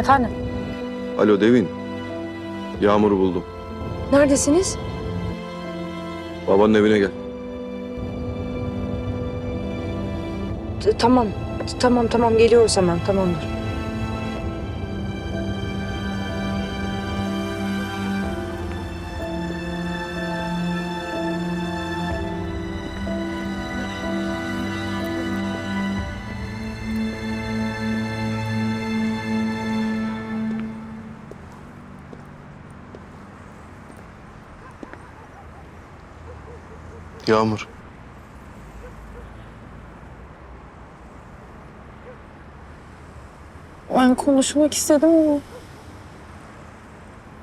Efendim? Alo Devin. Yağmur'u buldum. Neredesiniz? Babanın evine gel. T- tamam. T- Tamam tamam geliyoruz hemen tamamdır. Yağmur. Ben konuşmak istedim ama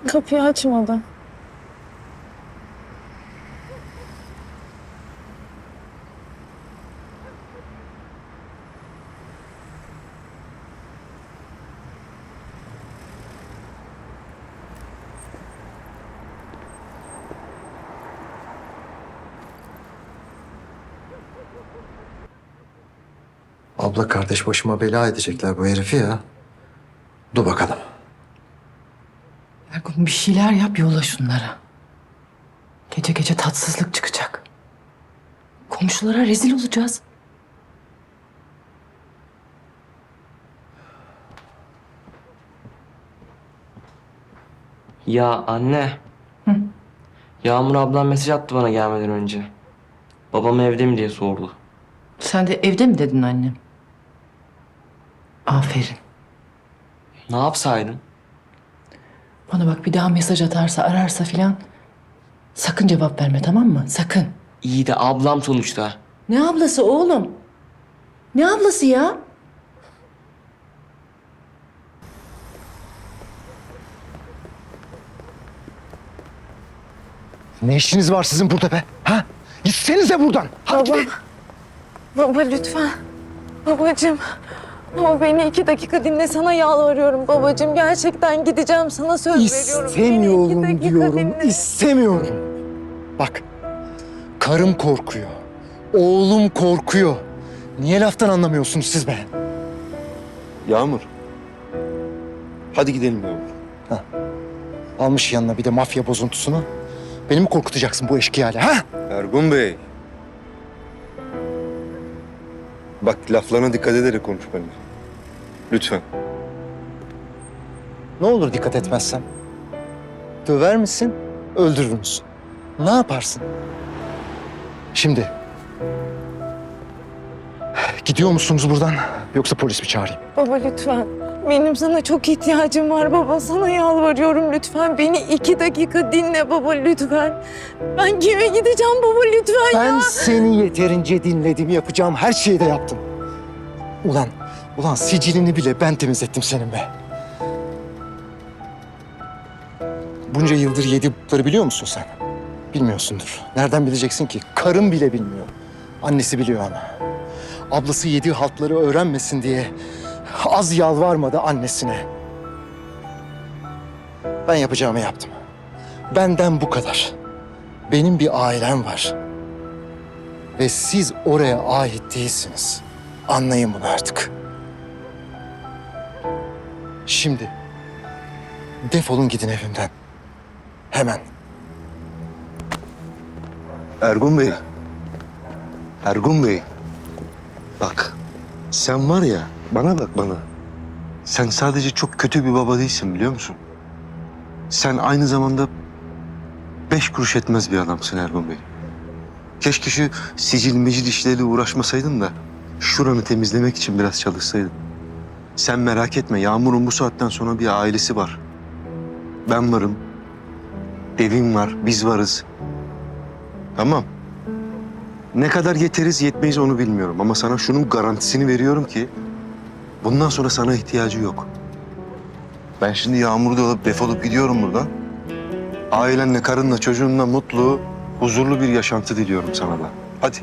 kapıyı açmadı. Abla kardeş başıma bela edecekler bu herifi ya. Dur bakalım. Ergun bir şeyler yap yolla şunlara. Gece gece tatsızlık çıkacak. Komşulara rezil olacağız. Ya anne. Yağmur ablam mesaj attı bana gelmeden önce. Babam evde mi diye sordu. Sen de evde mi dedin annem? Aferin. Ne yapsaydım? Bana bak bir daha mesaj atarsa ararsa filan sakın cevap verme tamam mı? Sakın. İyi de ablam sonuçta. Ne ablası oğlum? Ne ablası ya? Ne işiniz var sizin burada be? Ha? Gitsenize buradan. Hadi Baba. gidin. Baba lütfen. Babacığım. Ama beni iki dakika dinle sana yalvarıyorum babacığım. Gerçekten gideceğim sana söz veriyorum. Beni İstemiyorum iki dakika diyorum. dinle. istemiyorum. Bak. Karım korkuyor. Oğlum korkuyor. Niye laftan anlamıyorsunuz siz be? Yağmur. Hadi gidelim Yağmur. Almış yanına bir de mafya bozuntusunu. Beni mi korkutacaksın bu eşkıyayla ha? Ergun Bey. Bak laflarına dikkat ederek konuş benimle. Lütfen. Ne olur dikkat etmezsem? Döver misin, öldürür müsün? Ne yaparsın? Şimdi... Gidiyor musunuz buradan yoksa polis mi çağırayım? Baba lütfen. Benim sana çok ihtiyacım var baba. Sana yalvarıyorum lütfen. Beni iki dakika dinle baba lütfen. Ben kime gideceğim baba lütfen Ben ya. seni yeterince dinledim, yapacağım her şeyi de yaptım. Ulan, ulan sicilini bile ben temizlettim senin be. Bunca yıldır yedi b**ları biliyor musun sen? Bilmiyorsundur. Nereden bileceksin ki? Karın bile bilmiyor. Annesi biliyor ama. Ablası yediği haltları öğrenmesin diye az yalvarmadı annesine. Ben yapacağımı yaptım. Benden bu kadar. Benim bir ailem var. Ve siz oraya ait değilsiniz. Anlayın bunu artık. Şimdi defolun gidin evimden. Hemen. Ergun Bey. Ergun Bey. Bak. Sen var ya bana bak bana. Sen sadece çok kötü bir baba değilsin biliyor musun? Sen aynı zamanda beş kuruş etmez bir adamsın Ergun Bey. Keşke şu sicil mecil işleriyle uğraşmasaydın da şuranı temizlemek için biraz çalışsaydın. Sen merak etme Yağmur'un bu saatten sonra bir ailesi var. Ben varım. Devin var, biz varız. Tamam. Ne kadar yeteriz yetmeyiz onu bilmiyorum ama sana şunun garantisini veriyorum ki bundan sonra sana ihtiyacı yok. Ben şimdi Yağmur'u da alıp defolup gidiyorum buradan. Ailenle, karınla, çocuğunla mutlu, huzurlu bir yaşantı diliyorum sana da. Hadi.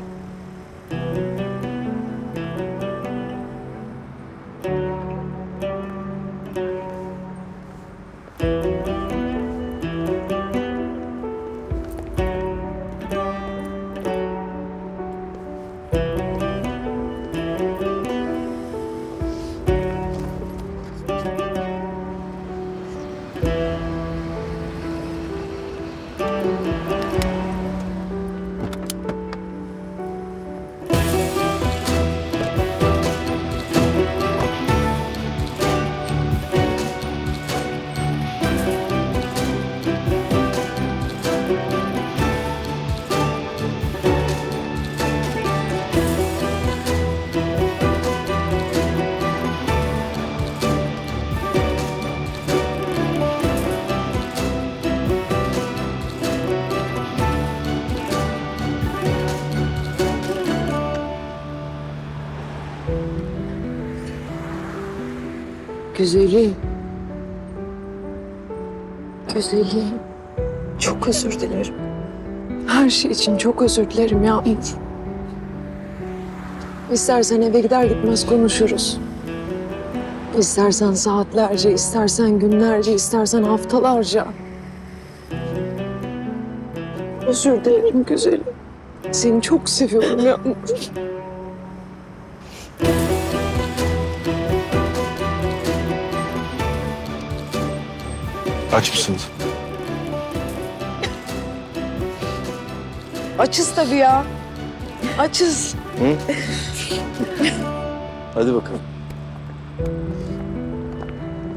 Güzelim. Güzelim. Çok özür dilerim. Her şey için çok özür dilerim Yağmur. İstersen eve gider gitmez konuşuruz. İstersen saatlerce, istersen günlerce, istersen haftalarca. Özür dilerim güzelim. Seni çok seviyorum Yağmur. Aç mısınız? Açız tabii ya. Açız. Hı? Hadi bakalım.